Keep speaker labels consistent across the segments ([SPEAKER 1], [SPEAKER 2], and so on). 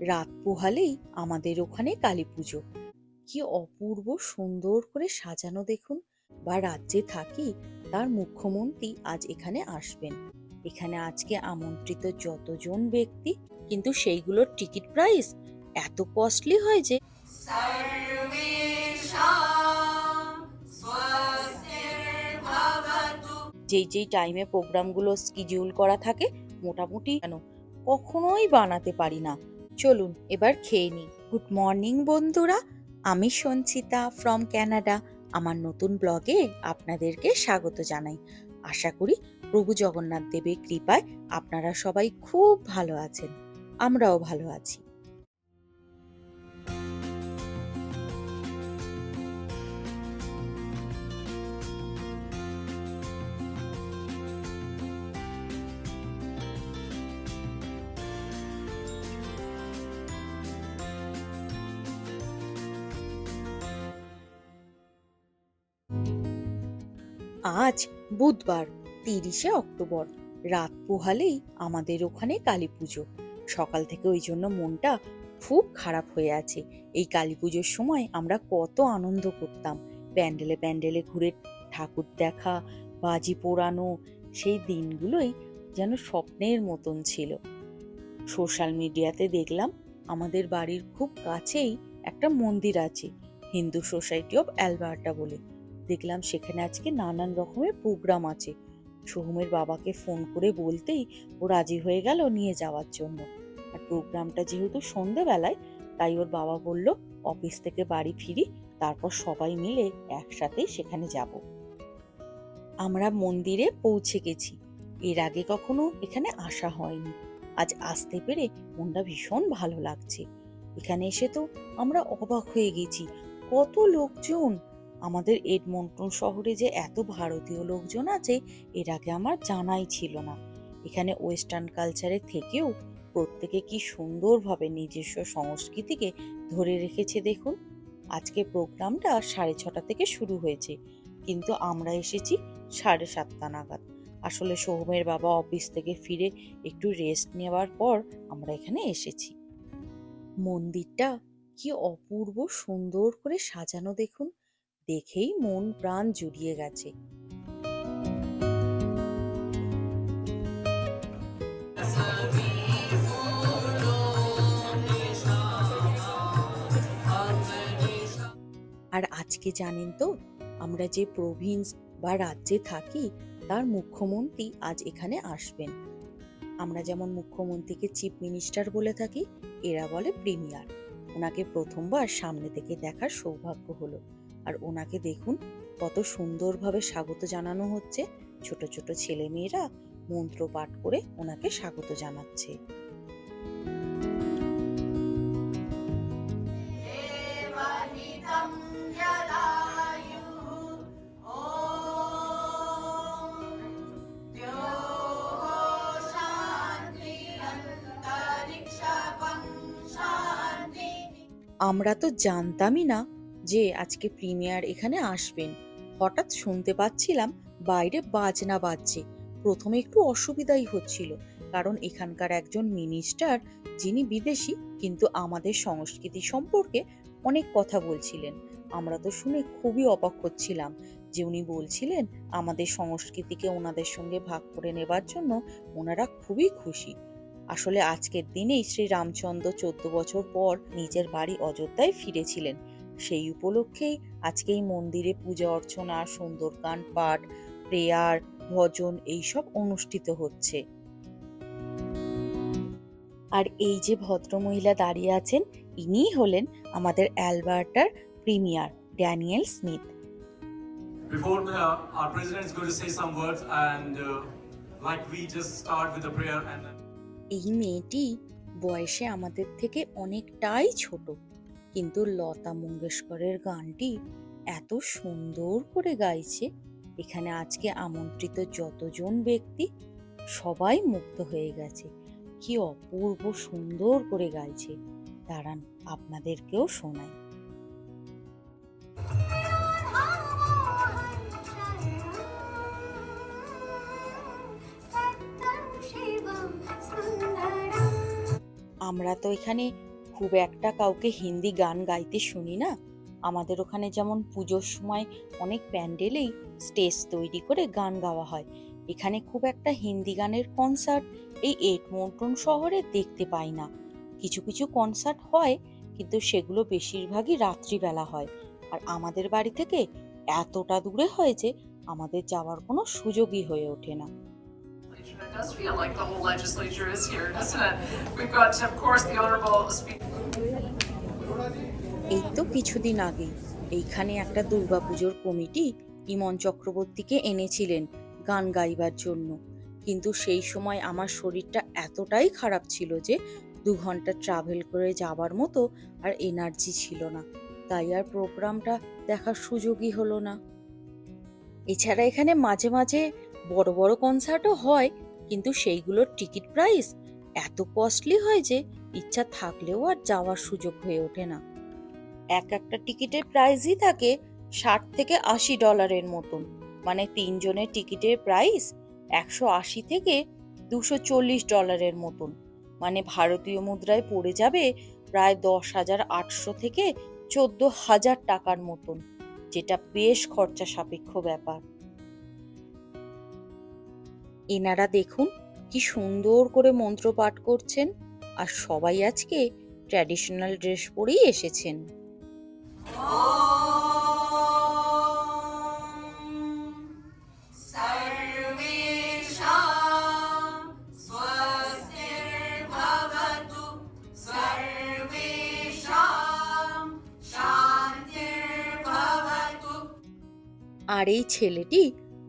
[SPEAKER 1] রাত পোহালেই আমাদের ওখানে কালী পুজো। কি অপূর্ব সুন্দর করে সাজানো দেখুন, বা রাজ্যে থাকি, তার মুখ্যমন্ত্রী আজ এখানে আসবেন। এখানে আজকে আমন্ত্রিত যতজন ব্যক্তি, কিন্তু সেইগুলোর টিকিট প্রাইস এত কস্টলি হয় যে যেই যেই টাইমে প্রোগ্রামগুলো স্কিডিউল করা থাকে, মোটামুটি কেন কখনোই বানাতে পারি না। চলুন এবার খেয়ে নিই। গুড মর্নিং বন্ধুরা, আমি সঞ্চিতা ফ্রম ক্যানাডা আমার নতুন ব্লগে আপনাদেরকে স্বাগত জানাই। আশা করি প্রভু জগন্নাথ দেবের কৃপায় আপনারা সবাই খুব ভালো আছেন, আমরাও ভালো আছি। আজ বুধবার, তিরিশে অক্টোবর। রাত পোহালেই আমাদের ওখানে কালী পুজো। সকাল থেকে ওই জন্য মনটা খুব খারাপ হয়ে আছে। এই কালী পুজোর সময় আমরা কত আনন্দ করতাম। প্যান্ডেলে প্যান্ডেলে ঘুরে ঠাকুর দেখা, বাজি পোড়ানো, সেই দিনগুলোই যেন স্বপ্নের মতন ছিল। সোশ্যাল মিডিয়াতে দেখলাম আমাদের বাড়ির খুব কাছেই একটা মন্দির আছে, হিন্দু সোসাইটি অফ অ্যালবার্টা বলে। দেখলাম সেখানে আজকে নানান রকমের প্রোগ্রাম আছে। সোহমের বাবাকে ফোন করে বলতেই ও রাজি হয়ে গেল নিয়ে যাওয়ার জন্য। আর প্রোগ্রামটা যেহেতু সন্ধেবেলায়, তাই ওর বাবা বলল, অফিস থেকে বাড়ি ফিরি, তারপর সবাই মিলে একসাথেই সেখানে যাব। আমরা মন্দিরে পৌঁছে গেছি। এর আগে কখনো এখানে আসা হয়নি। আজ আসতে পেরে মনটা ভীষণ ভালো লাগছে। এখানে এসে তো আমরা অবাক হয়ে গেছি। কত লোকজন আমাদের এডমন্টন শহরে যে এত ভারতীয় লোকজন আছে, এর আগে আমার জানাই ছিল না। এখানে ওয়েস্টার্ন কালচারে থেকেও প্রত্যেকে কি সুন্দরভাবে নিজস্ব সংস্কৃতিকে ধরে রেখেছে দেখুন। আজকে প্রোগ্রামটা সাড়ে ছটা থেকে শুরু হয়েছে, কিন্তু আমরা এসেছি সাড়ে সাতটা নাগাদ। আসলে সোহমের বাবা অফিস থেকে ফিরে একটু রেস্ট নেওয়ার পর আমরা এখানে এসেছি। মন্দিরটা কি অপূর্ব সুন্দর করে সাজানো দেখুন। দেখেই মন প্রাণ জুড়িয়ে গেছে। আর আজকে জানেন তো, আমরা যে প্রভিন্স বা রাজ্যে থাকি, তার মুখ্যমন্ত্রী আজ এখানে আসবেন। আমরা যেমন মুখ্যমন্ত্রীকে চিফ মিনিস্টার বলে থাকি, এরা বলে প্রিমিয়ার। ওনাকে প্রথমবার সামনে থেকে দেখার সৌভাগ্য হলো। আর ওনাকে দেখুন, কত সুন্দরভাবে স্বাগত জানানো হচ্ছে। ছোট ছোট ছেলে মেয়েরা মন্ত্র পাঠ করে ওনাকে স্বাগত জানাচ্ছে। আমরা তো জানতামই না যে আজকে প্রিমিয়ার এখানে আসবেন। হঠাৎ শুনতে পাচ্ছিলাম বাইরে বাজনা বাজছে। প্রথমে একটু অসুবিধাই হচ্ছিল, কারণ এখানকার একজন মিনিস্টার যিনি বিদেশি, কিন্তু আমাদের সংস্কৃতি সম্পর্কে অনেক কথা বলছিলেন। আমরা তো শুনে খুবই অবাক হচ্ছিলাম যে উনি বলছিলেন আমাদের সংস্কৃতিকে ওনাদের সঙ্গে ভাগ করে নেবার জন্য ওনারা খুবই খুশি। আসলে আজকের দিনেই শ্রী রামচন্দ্র চোদ্দ বছর পর নিজের বাড়ি অযোধ্যায় ফিরেছিলেন। সেই উপলক্ষেই আজকে এই মন্দিরে পূজা অর্চনা সুন্দরকাণ্ড পাঠ প্রেয়ার ভজন এইসব অনুষ্ঠিত হচ্ছে। আর এই যে ভদ্রমহিলা দাঁড়িয়ে আছেন ইনিই হলেন আমাদের অ্যালবার্টার premier Danielle Smith.
[SPEAKER 2] Before uh, our president is going to say some words, and uh, like we just start with a prayer, and then
[SPEAKER 1] এই মেয়েটি বয়সে আমাদের থেকে অনেকটাই ছোট। কিন্তু লতা মঙ্গেশকরের গানটি এত সুন্দর করে গাইছে। এখানে আজকে আমন্ত্রিত যতজন ব্যক্তি সবাই মুগ্ধ হয়ে গেছে। কি অপূর্ব সুন্দর করে গাইছে। দাঁড়ান আপনাদেরকেও শোনাই। আমরা তো এখানে খুব একটা কাউকে হিন্দি গান গাইতে শুনি না আমাদের ওখানে যেমন পুজোর সময় অনেক প্যান্ডেলেই স্টেজ তৈরি করে গান গাওয়া হয় এখানে খুব একটা হিন্দি গানের কনসার্ট এই এডমন্টন শহরে দেখতে পাই না কিছু কিছু কনসার্ট হয় কিন্তু সেগুলো বেশিরভাগই রাত্রিবেলা হয় আর আমাদের বাড়ি থেকে এতটা দূরে হয় যে আমাদের যাওয়ার কোনো সুযোগই হয়ে ওঠে না.
[SPEAKER 3] It does feel like the whole legislature is here, doesn't it? We've got, of course, the Honourable Speaker.
[SPEAKER 1] এই তো কিছুদিন আগে এইখানে একটা দুর্গাপুজোর কমিটি ইমন চক্রবর্তীকে এনেছিলেন গান গাইবার জন্য। কিন্তু সেই সময় আমার শরীরটা এতটাই খারাপ ছিল যে দু ঘণ্টা ট্রাভেল করে যাবার মতো আর এনার্জি ছিল না। তাই আর প্রোগ্রামটা দেখার সুযোগই হলো না। এছাড়া এখানে মাঝে মাঝে বড় বড় কনসার্টও হয়, কিন্তু সেইগুলোর টিকিট প্রাইস এত কস্টলি হয় যে ইচ্ছা থাকলেও আর যাওয়ার সুযোগ হয়ে ওঠে না। এক একটা টিকিটের প্রাইসই থাকে ষাট থেকে আশি ডলারের মতন। মানে তিনজনের টিকিটের প্রাইস একশো আশি থেকে দুশো চল্লিশ ডলারের মতন। মানে ভারতীয় মুদ্রায় পড়ে যাবে প্রায় দশ হাজার আটশো থেকে চোদ্দ হাজার টাকার মতন, যেটা বেশ খরচা সাপেক্ষ ব্যাপার। এনারা দেখুন কি সুন্দর করে মন্ত্র পাঠ করছেন আর সবাই আজকে ট্র্যাডিশনাল ড্রেস পরেই এসেছেন। আর এই ছেলেটি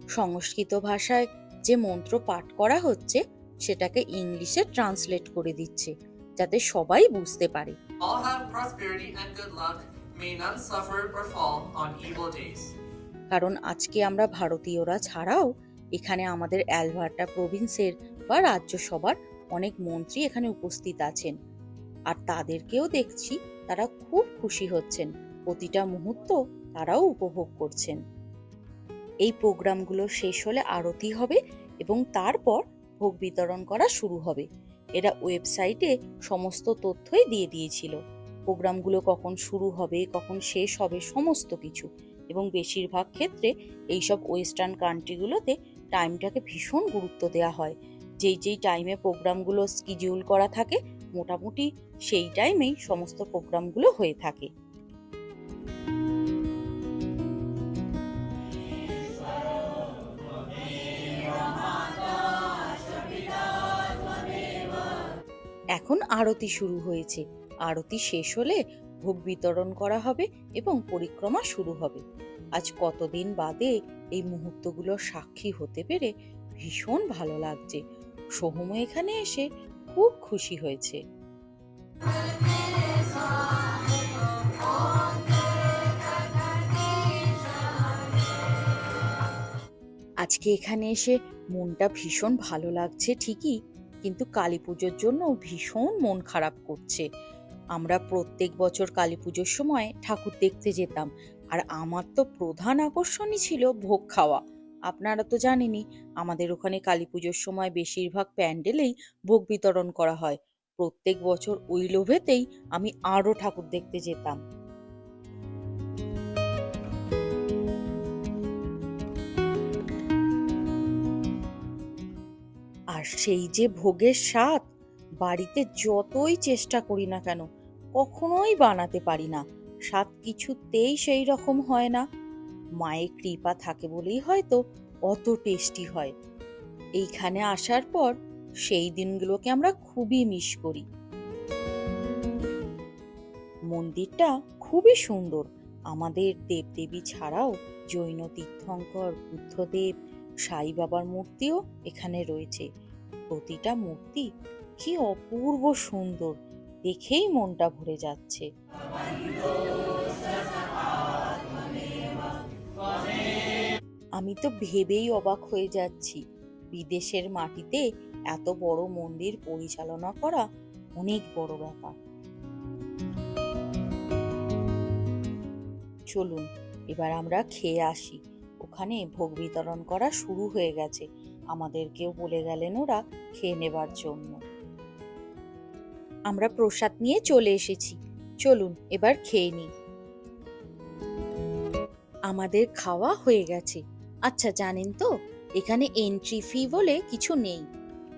[SPEAKER 1] সংস্কৃত ভাষায় যে মন্ত্র পাঠ করা হচ্ছে, সেটাকে ইংলিশে ট্রান্সলেট করে দিচ্ছে, যাতে সবাই বুঝতে পারে
[SPEAKER 4] All have prosperity and good luck.
[SPEAKER 1] কারণ আজকে আমরা ভারতীয়রা ছাড়াও এখানে আমাদের অ্যালভার্টা প্রভিন্সের বা রাজ্যসভার অনেক মন্ত্রী এখানে উপস্থিত আছেন। আর তাদেরকেও দেখছি তারা খুব খুশি হচ্ছেন। প্রতিটা মুহূর্ত তারাও উপভোগ করছেন। এই প্রোগ্রামগুলো শেষ হলে আরতি হবে এবং তারপর ভোগ বিতরণ করা শুরু হবে। এরা ওয়েবসাইটে সমস্ত তথ্যই দিয়ে দিয়েছিল। প্রোগ্রামগুলো কখন শুরু হবে, কখন শেষ হবে, সমস্ত কিছু। এবং বেশিরভাগ ক্ষেত্রে এইসব ওয়েস্টার্ন কান্ট্রিগুলোতে টাইমটাকে ভীষণ গুরুত্ব দেওয়া হয়। যেই যেই টাইমে প্রোগ্রামগুলো স্কিডিউল করা থাকে, মোটামুটি সেই টাইমেই সমস্ত প্রোগ্রামগুলো হয়ে থাকে। এখন আরতি শুরু হয়েছে। আরতি শেষ হলে ভোগ বিতরণ করা হবে এবং পরিক্রমা শুরু হবে। আজ কতদিন বাদে এই মুহূর্তগুলো সাক্ষী হতে পেরে ভীষণ ভালো লাগছে। সোহম এখানে এসে খুব খুশি হয়েছে। আজকে এখানে এসে মনটা ভীষণ ভালো লাগছে ঠিকই, কিন্তু কালী পুজোর জন্য ভীষণ মন খারাপ করছে। আমরা প্রত্যেক বছর কালী পুজোর সময় ঠাকুর দেখতে যেতাম। আর আমার তো প্রধান আকর্ষণই ছিল ভোগ খাওয়া। আপনারা তো জানেনই, আমাদের ওখানে কালী পুজোর সময় বেশিরভাগ প্যান্ডেলেই ভোগ বিতরণ করা হয়। প্রত্যেক বছর ওই লোভেতেই আমি আরও ঠাকুর দেখতে যেতাম। আর সেই যে ভোগের স্বাদ, বাড়িতে যতই চেষ্টা করি না কেন কখনোই বানাতে পারি না। স্বাদ কিছুতেই সেই রকম হয় না। মায়ের কৃপা থাকে বলেই হয়তো অত টেস্টি হয়। এইখানে আসার পর সেই দিনগুলোকে আমরা খুবই মিস করি। মন্দিরটা খুবই সুন্দর। আমাদের দেবদেবী ছাড়াও জৈন তীর্থঙ্কর, বুদ্ধদেব, সাই বাবার মূর্তিও এখানে রয়েছে। প্রতিটা মূর্তি কি অপূর্ব সুন্দর। দেখেই মনটা ভরে যাচ্ছে। আমি তো ভেবেই অবাক হয়ে যাচ্ছি। বিদেশের মাটিতে এত বড় মন্দির পরিচালনা করা অনেক বড় ব্যাপার। চলুন, এবার আমরা খেয়ে আসি। ওখানে ভোগ বিতরণ করা শুরু হয়ে গেছে। আমাদেরকেও বলে গেলেন ওরা খেয়ে নেবার জন্য। আমরা প্রসাদ নিয়ে চলে এসেছি। চলুন, এবার খেয়ে নিই। আমাদের খাওয়া হয়ে গেছে। আচ্ছা জানেন তো, এখানে এন্ট্রি ফি বলে কিছু নেই।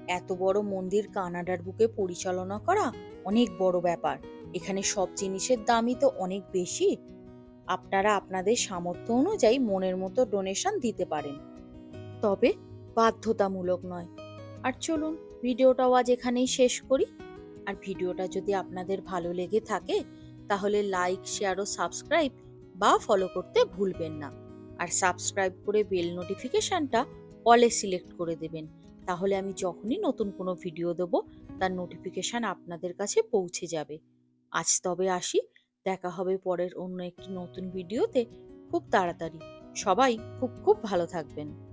[SPEAKER 1] এত বড় মন্দির কানাডার বুকে পরিচালনা করা অনেক বড় ব্যাপার। এখানে সব জিনিসের দামই তো অনেক বেশি। আপনারা আপনাদের সামর্থ্য অনুযায়ী মনের মতো ডোনেশন দিতে পারেন। তবে বাধ্যতামূলক নয়। আর চলুন, ভিডিওটাও আজ এখানেই শেষ করি। আর ভিডিওটা যদি আপনাদের ভালো লেগে থাকে, তাহলে লাইক শেয়ার ও সাবস্ক্রাইব বা ফলো করতে ভুলবেন না। আর সাবস্ক্রাইব করে বেল নোটিফিকেশানটা অলে সিলেক্ট করে দেবেন। তাহলে আমি যখনই নতুন কোনো ভিডিও দেবো, তার নোটিফিকেশন আপনাদের কাছে পৌঁছে যাবে। আজ তবে আসি, দেখা হবে পরের অন্য একটি নতুন ভিডিওতে খুব তাড়াতাড়ি। সবাই খুব খুব ভালো থাকবেন।